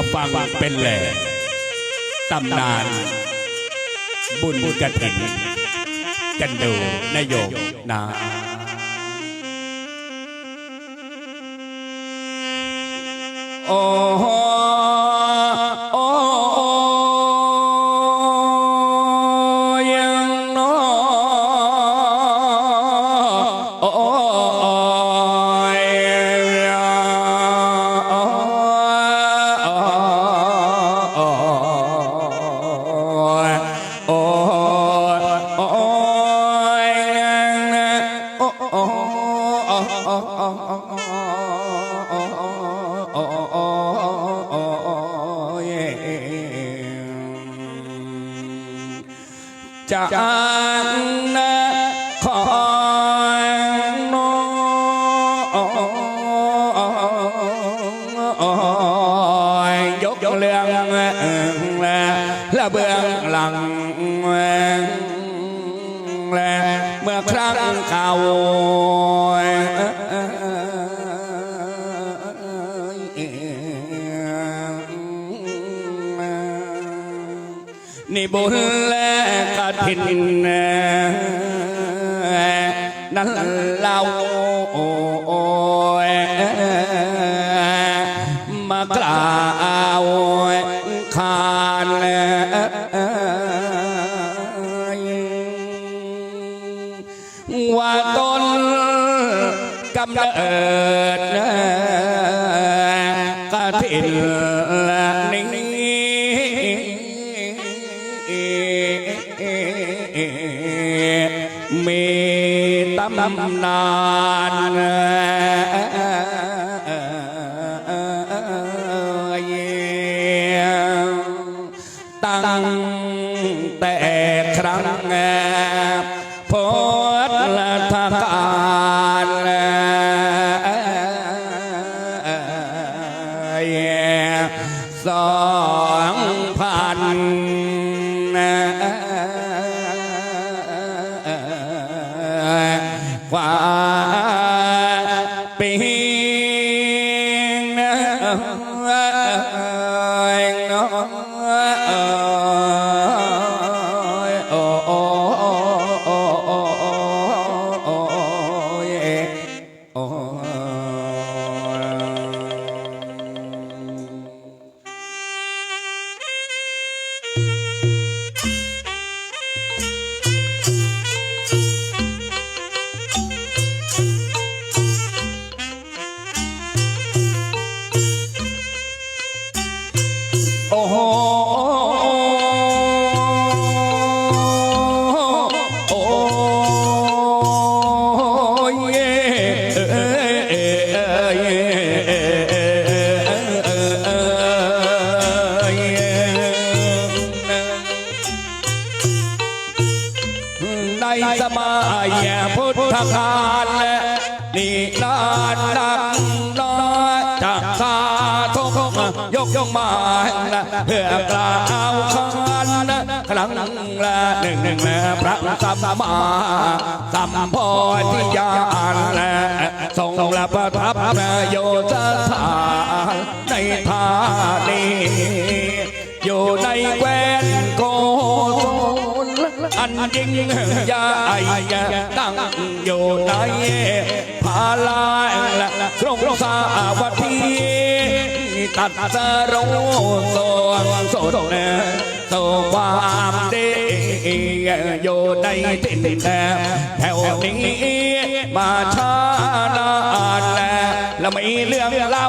มาฟังเป็นแหล่ตำนาน บุญกระถินกันดูนายโยมนาโอ้ โอ้ยโอ้ยจา ครั้งเก่านี่บุญและกฐินนั้นเราำเนิดกฐินนี้มีตำนานตั้งแต่ครั้งพดละทกา ยพุทธกาลนี่นานนักน้อยจากสาธุยกยกมาเพื่อกล่าวขานครั้งละหนึ่งหนึ่งพระสัมมาสัมโพธิญาณทรงละประทับประโยชน์สถานในธานีอยู่ในแคว ยิ่งใหญ่ตั้งอยู่ในพาลายตรงสาวัตถีตัดสรู้สวงสดสความดีอยู่ในถิ่นแดนแถวนี้มาช้านานแล้วแล้วมีเรื่องเล่า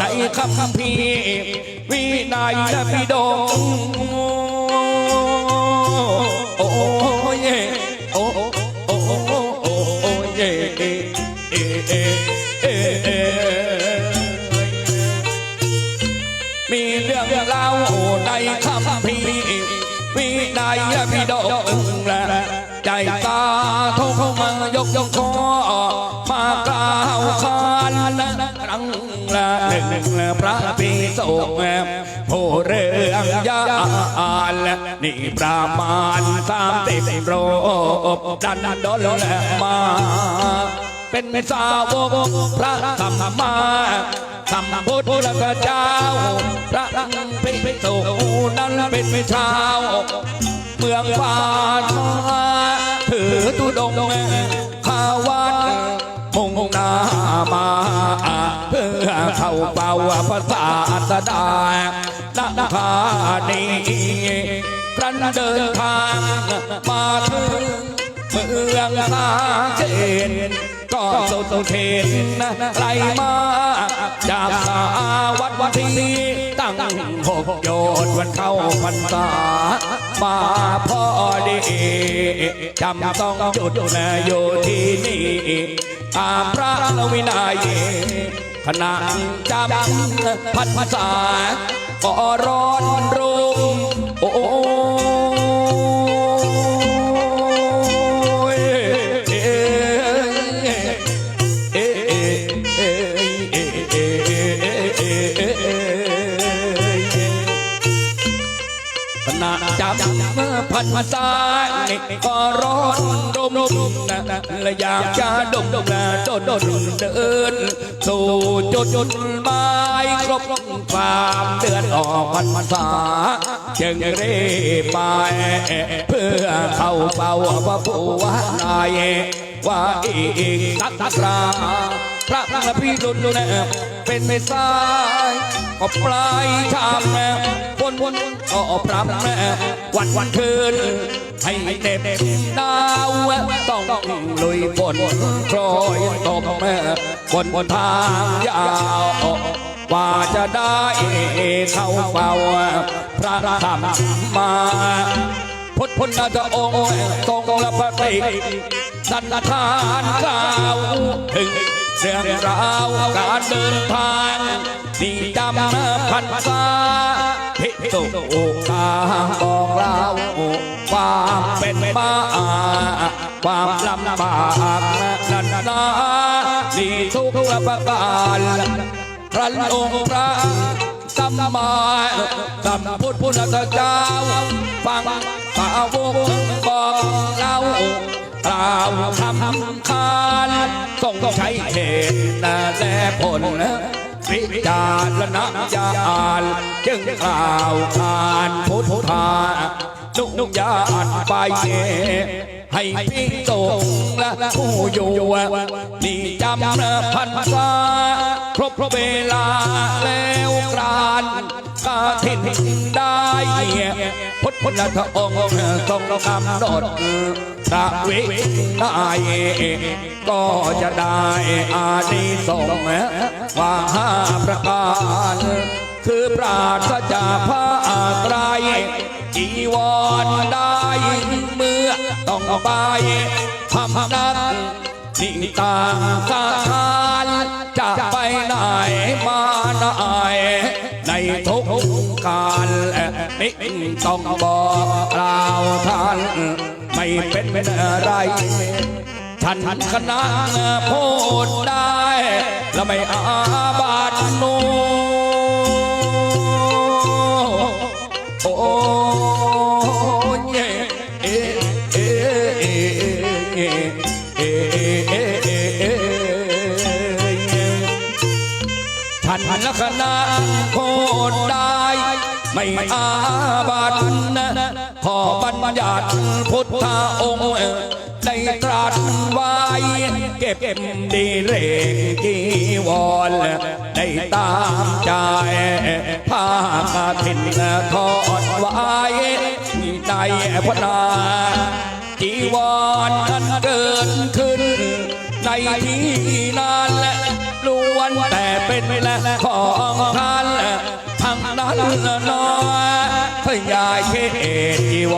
ในคำพีร์วินัยและพิดก เอเอเอเอมีเรื่องเล่าในคำพีร์วินัยพิดกและใจตาทุกมายกยกคอมากล่าวขานครั้งละหนึ่งพระปีสงฆ์ผู้เรื่องยาและนี่ประมาณสามสิบโรบดันดนแลมา เป็นสาวกพระธรรมมาคำพุทธเจ้า พระเป็นสุนั้นเป็นชาว เมืองฟ้าถือตุดงข้าวันมุ่งหน้ามาเพื่อเข้าเป่าภาษาสดาณธานีครั้นเดินทางมาถึงเมืองสาเกต ก็สุดเขตไกลมาจากสาวัดวันที่ตั้งหกโยนวันเข้าพรรษามาพอดีจำต้องหยุดอยู่ที่นี่ตามพระวินัยขณะจำพันษาก็ร้อนรุ่มโอ้ พันษาก็ร้อนรมรมนะและอยากจะดมดมนะจนดนเดินสู่จุดจุดหมายครบความเดือนออกพันษาจึงเร่ไปเพื่อเข้าเฝ้าพระผู้ว่านายว่าอีกสักคราพระพี่รุนนเป็นไม่สายก็ปลายชามแม่วนวน ก็พรำแม่วันวันคืน ให้เด็บดาวต้องลุยฝนโปรยตกแม่บนบนทางยาวว่าจะได้เข้าเฝ้าพระธรรมมาพุทธพุทธจะองค์ทรงละพระติสันทานกล่าวถึง เรื่องราวการเดินทางนี่จำพันษาพิสุกาบอกเล่าความเป็นมาความลำบากนันนานี่ทุกประการพระองค์พระสัมมาสัมพุทธพุทธเจ้าฟังสาวกบอกเล่า กล่าวคำคานต้องใช้เหตุและผลวิจารณญาณจึงกล่าวทานพุทธานุญาตไปให้พิจงและผู้อยู่นี่จำพันษาครบเวลาแล้วกราน กาถินได้พุทธพุทธองค์ทรงกำหนดพระวินัยก็จะได้อานิสงส์ว่าห้าประการคือปราศจากพระไตรายจีวรได้เมื่อต้องไปทำนักนิ่งตางสาารจะไปไหนมาไหน ทุกการนิ่งต้องบอกกล่าวท่าน ไม่เป็นอะไร ท่านคณะพูดได้ และไม่อาบาดโน ไม่อาบัตนะขอบัญญัติพุทธองค์ได้ตรัสไว้เก็บดีเลกจีวรได้ตามใจผ้ากฐินทอดไว้ในพระนาจีวรนั้นเกิดขึ้น ในที่นั้นล้วนแต่เป็นและของท่าน นั้นอยขยายเขตจีว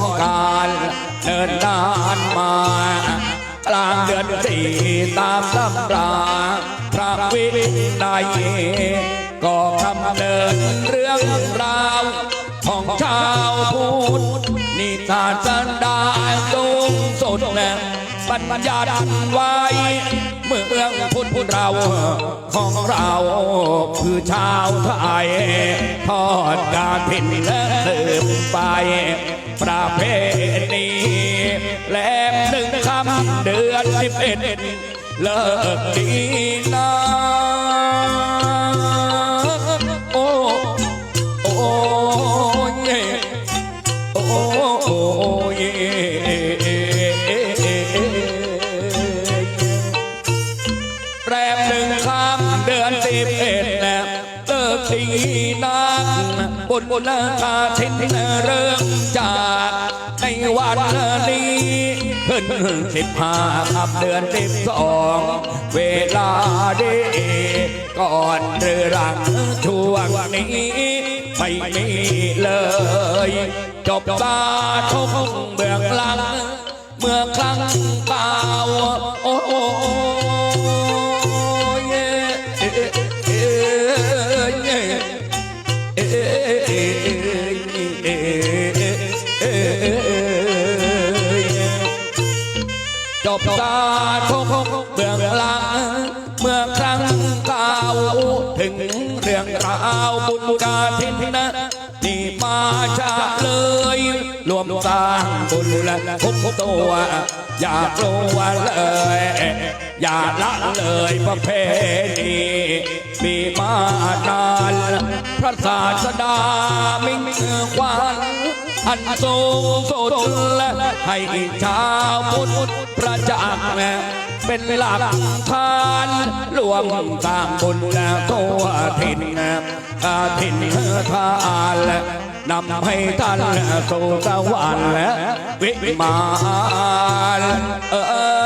รการเดินนานมากลางเดือนสี่ตามตำราพระวินัยก็คำเดินเรื่องราวของชาวพุทธนิทานสันดานสูงสุดแน่บัญญัติไว้ เมืองพุทธเราของเราคือชาวไทยทอดการผิดและสืบไปประเพณีแลมหนึ่งคำเดือนสิบเอ็ดเลิกดีนา บุญบุญละกาทิ้นเริ่มจากในวันนี้ขึ้นสิบห้าคำเดือนสิบสอง เวลาดีก่อนหรือหลังช่วงนี้ไม่มีเลย จบตาทุกเบื้องหลัง เมื่อครั้งเก่าโอ้ จบตาทกเบื้องหลัง เมื่อครั้งเก่าถึงเรื่องราวบุญกาทินนะนี่มาจาเลย รวมสร้างบุญและทุกตัว อยากรู้ว่าเลย อย่าละเลยประเพณีมีมานาน พระศาสดามิ่งควัน อันสูงสุดและให้ชาวพุทธประจักษ์เป็นหลักฐานหลวงตามบุญและตัวถิ่นอาถิ่นทานนำให้ท่านสู่สวรรค์และวิมานเออ